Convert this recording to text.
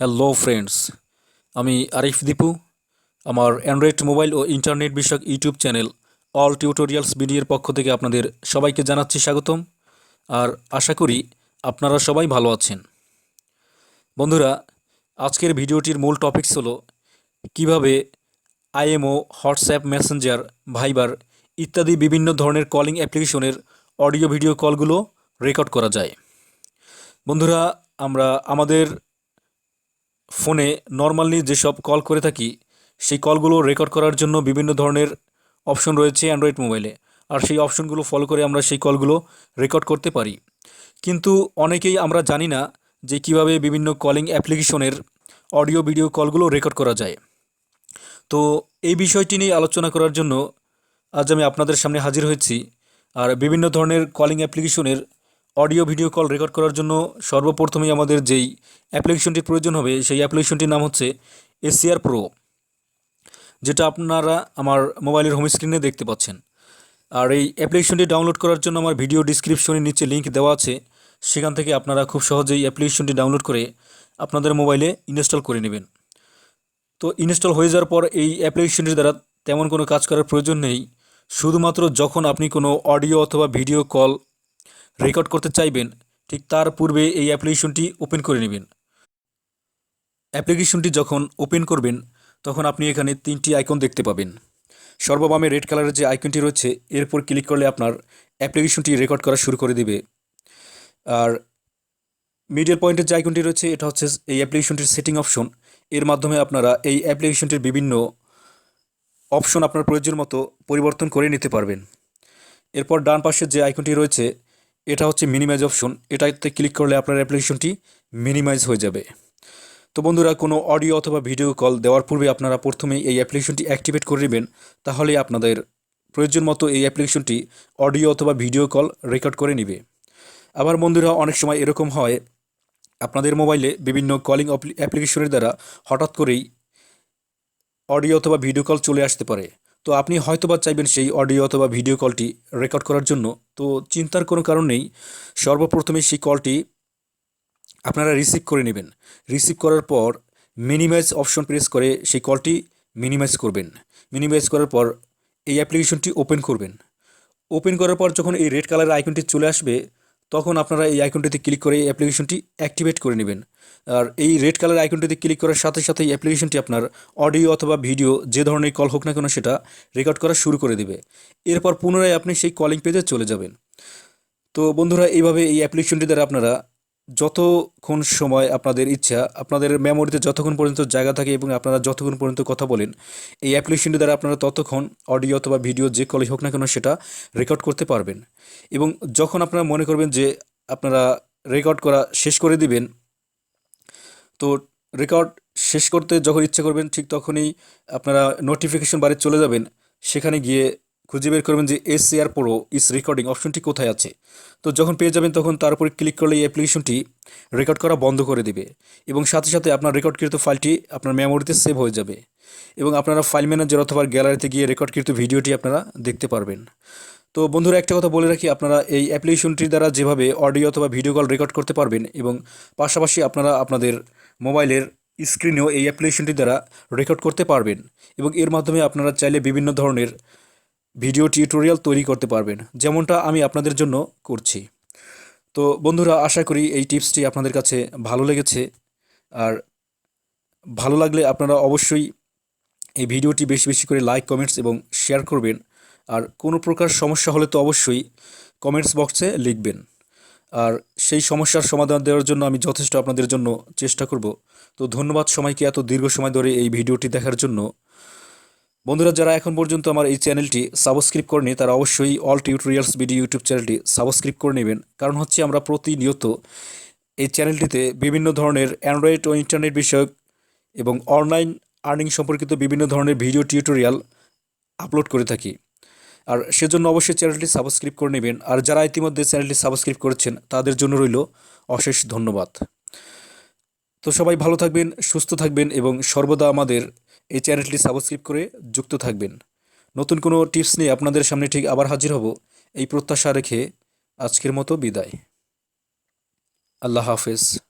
Hello friends আমি আরিফ দীপু। আমার Android mobile ও ইন্টারনেট বিষয়ক ইউটিউব চ্যানেল অল টিউটোরিয়ালস বিডির পক্ষ থেকে আপনাদের সবাইকে জানাচ্ছি স্বাগতম। আর আশা করি আপনারা সবাই ভালো আছেন। বন্ধুরা, আজকের ভিডিওটির মূল টপিকস হলো কীভাবে আইএমও হোয়াটসঅ্যাপ মেসেঞ্জার ভাইবার ইত্যাদি বিভিন্ন ধরনের কলিং অ্যাপ্লিকেশনের অডিও ভিডিও কলগুলো রেকর্ড করা যায়। বন্ধুরা, আমরা আমাদের ফোনে নর্মালি যেসব কল করে থাকি, সেই কলগুলো রেকর্ড করার জন্য বিভিন্ন ধরনের অপশন রয়েছে অ্যান্ড্রয়েড মোবাইলে। আর সেই অপশনগুলো ফলো করে আমরা সেই কলগুলো রেকর্ড করতে পারি। কিন্তু অনেকেই আমরা জানি না যে কীভাবে বিভিন্ন কলিং অ্যাপ্লিকেশনের অডিও, ভিডিও কলগুলো রেকর্ড করা যায়। তো এই বিষয়টি নিয়ে আলোচনা করার জন্য আজ আমি আপনাদের সামনে হাজির হয়েছি। আর বিভিন্ন ধরনের কলিং অ্যাপ্লিকেশনের অডিও, ভিডিও কল রেকর্ড করার জন্য সর্বপ্রথমেই আমাদের যেই অ্যাপ্লিকেশনটির প্রয়োজন হবে, সেই অ্যাপ্লিকেশনটির নাম হচ্ছে এসিআর প্রো যেটা আপনারা আমার মোবাইলের হোম স্ক্রিনে দেখতে পাচ্ছেন। আর এই অ্যাপ্লিকেশনটি ডাউনলোড করার জন্য আমার ভিডিও ডিসক্রিপশনের নিচে লিঙ্ক দেওয়া আছে, সেখান থেকে আপনারা খুব সহজেই অ্যাপ্লিকেশনটি ডাউনলোড করে আপনাদের মোবাইলে ইনস্টল করে নেবেন। তো ইনস্টল হয়ে যাওয়ার পর এই অ্যাপ্লিকেশনটির দ্বারা তেমন কোনো কাজ করার প্রয়োজন নেই, শুধুমাত্র যখন আপনি কোনো অডিও অথবা ভিডিও কল রেকর্ড করতে চাইবেন, ঠিক তার পূর্বে এই অ্যাপ্লিকেশনটি ওপেন করে নেবেন। অ্যাপ্লিকেশনটি যখন ওপেন করবেন, তখন আপনি এখানে তিনটি আইকন দেখতে পাবেন। সর্ববামে রেড কালারের যে আইকনটি রয়েছে এরপর ক্লিক করলে আপনার অ্যাপ্লিকেশনটি রেকর্ড করা শুরু করে দিবে। আর মিডিয়াল পয়েন্টের যে আইকনটি রয়েছে, এটা হচ্ছে এই অ্যাপ্লিকেশনটির সেটিং অপশন। এর মাধ্যমে আপনারা এই অ্যাপ্লিকেশনটির বিভিন্ন অপশন আপনার প্রয়োজন মতো পরিবর্তন করে নিতে পারবেন। এরপর ডান পাশের যে আইকনটি রয়েছে এটা হচ্ছে মিনিমাইজ অপশন এটাতে ক্লিক করলে আপনার অ্যাপ্লিকেশনটি মিনিমাইজ হয়ে যাবে। তো বন্ধুরা, কোনো অডিও অথবা ভিডিও কল দেওয়ার পূর্বে আপনারা প্রথমেই এই অ্যাপ্লিকেশনটি অ্যাক্টিভেট করে নেবেন। তাহলে আপনাদের প্রয়োজন মতো এই অ্যাপ্লিকেশনটি অডিও অথবা ভিডিও কল রেকর্ড করে নেবে। আবার বন্ধুরা, অনেক সময় এরকম হয়, আপনাদের মোবাইলে বিভিন্ন কলিং অ্যাপ্লিকেশনের দ্বারা হঠাৎ করেই অডিও অথবা ভিডিও কল চলে আসতে পারে। তো আপনি হয়তোবা চাইবেন সেই অডিও অথবা ভিডিও কলটি রেকর্ড করার জন্য। তো চিন্তার কোনো কারণ নেই। সর্বপ্রথমে সেই কলটি আপনারা রিসিভ করে নেবেন। রিসিভ করার পর মিনিমাইজ অপশন প্রেস করে সেই কলটি মিনিমাইজ করবেন। মিনিমাইজ করার পর এই অ্যাপ্লিকেশনটি ওপেন করবেন। ওপেন করার পর যখন এই রেড কালারের আইকনটি চলে আসবে তখন আপনারা এই আইকনটিতে ক্লিক করে এই অ্যাপ্লিকেশনটি অ্যাক্টিভেট করে নেবেন। আর এই রেড কালার আইকনটিতে ক্লিক করার সাথে সাথে এই অ্যাপ্লিকেশনটি আপনার অডিও অথবা ভিডিও যে ধরনের কল হোক না কেন সেটা রেকর্ড করা শুরু করে দেবে। এরপর পুনরায় আপনি সেই কলিং পেজে চলে যাবেন। তো বন্ধুরা, এইভাবে এই অ্যাপ্লিকেশনটি দ্বারা আপনারা যতক্ষণ সময় আপনাদের ইচ্ছা, আপনাদের মেমোরিতে যতক্ষণ পর্যন্ত জায়গা থাকে এবং আপনারা যতক্ষণ পর্যন্ত কথা বলেন, এই অ্যাপ্লিকেশনটি দ্বারা আপনারা ততক্ষণ অডিও অথবা ভিডিও যে কলই হোক না কেন সেটা রেকর্ড করতে পারবেন। এবং যখন আপনারা মনে করবেন যে আপনারা রেকর্ড করা শেষ করে দিবেন, তো রেকর্ড শেষ করতে যখন ইচ্ছা করবেন, ঠিক তখনই আপনারা নোটিফিকেশন বারে চলে যাবেন। সেখানে গিয়ে খুঁজে বের করবেন যে S air pro is recording অপশনটি কোথায় আছে। তো যখন পেয়ে যাবেন তখন তার উপরে ক্লিক করলে এই অ্যাপ্লিকেশনটি রেকর্ড করা বন্ধ করে দিবে এবং সাথে সাথে আপনার রেকর্ডকৃত ফাইলটি আপনার মেমোরিতে সেভ হয়ে যাবে এবং আপনারা ফাইল ম্যানেজার অথবা গ্যালারিতে গিয়ে রেকর্ডকৃত ভিডিওটি আপনারা দেখতে পারবেন। তো বন্ধুরা, একটা কথা বলে রাখি, আপনারা এই অ্যাপ্লিকেশনটির দ্বারা যেভাবে অডিও অথবা ভিডিও কল রেকর্ড করতে পারবেন এবং পাশাপাশি আপনারা আপনাদের মোবাইলের স্ক্রিনেও এই অ্যাপ্লিকেশনটি দ্বারা রেকর্ড করতে পারবেন এবং এর মাধ্যমে আপনারা চাইলে বিভিন্ন ধরনের ভিডিও টিউটোরিয়াল তৈরি করতে পারবেন, যেমনটা আমি আপনাদের জন্য করছি। তো বন্ধুরা, আশা করি এই টিপসটি আপনাদের কাছে ভালো লেগেছে। আর ভালো লাগলে আপনারা অবশ্যই এই ভিডিওটি বেশি বেশি করে লাইক, কমেন্টস এবং শেয়ার করবেন। আর কোনো প্রকার সমস্যা হলে তো অবশ্যই কমেন্টস বক্সে লিখবেন। আর সেই সমস্যার সমাধান দেওয়ার জন্য আমি যথেষ্ট আপনাদের জন্য চেষ্টা করব। তো ধন্যবাদ সময়কে এত দীর্ঘ সময় ধরে এই ভিডিওটি দেখার জন্য। বন্ধুরা, যারা এখন পর্যন্ত আমার এই চ্যানেলটি সাবস্ক্রাইব করেনি তারা অবশ্যই অল টিউটোরিয়ালস ভিডিও ইউটিউব চ্যানেলটি সাবস্ক্রাইব করে নেবেন। কারণ হচ্ছে আমরা প্রতিনিয়ত এই চ্যানেলটিতে বিভিন্ন ধরনের অ্যান্ড্রয়েড ও ইন্টারনেট বিষয়ক এবং অনলাইন আর্নিং সম্পর্কিত বিভিন্ন ধরনের ভিডিও টিউটোরিয়াল আপলোড করে থাকি। আর সেজন্য অবশ্যই চ্যানেলটি সাবস্ক্রাইব করে নেবেন। আর যারা ইতিমধ্যে চ্যানেলটি সাবস্ক্রাইব করেছেন, তাদের জন্য রইল অশেষ ধন্যবাদ। তো সবাই ভালো থাকবেন, সুস্থ থাকবেন এবং সর্বদা আমাদের এই চ্যানেলটি সাবস্ক্রাইব করে যুক্ত থাকবেন। নতুন কোনো টিপস নিয়ে আপনাদের সামনে ঠিক আবার হাজির হব। এই প্রত্যাশা রেখে আজকের মতো বিদায়। আল্লাহ হাফেজ।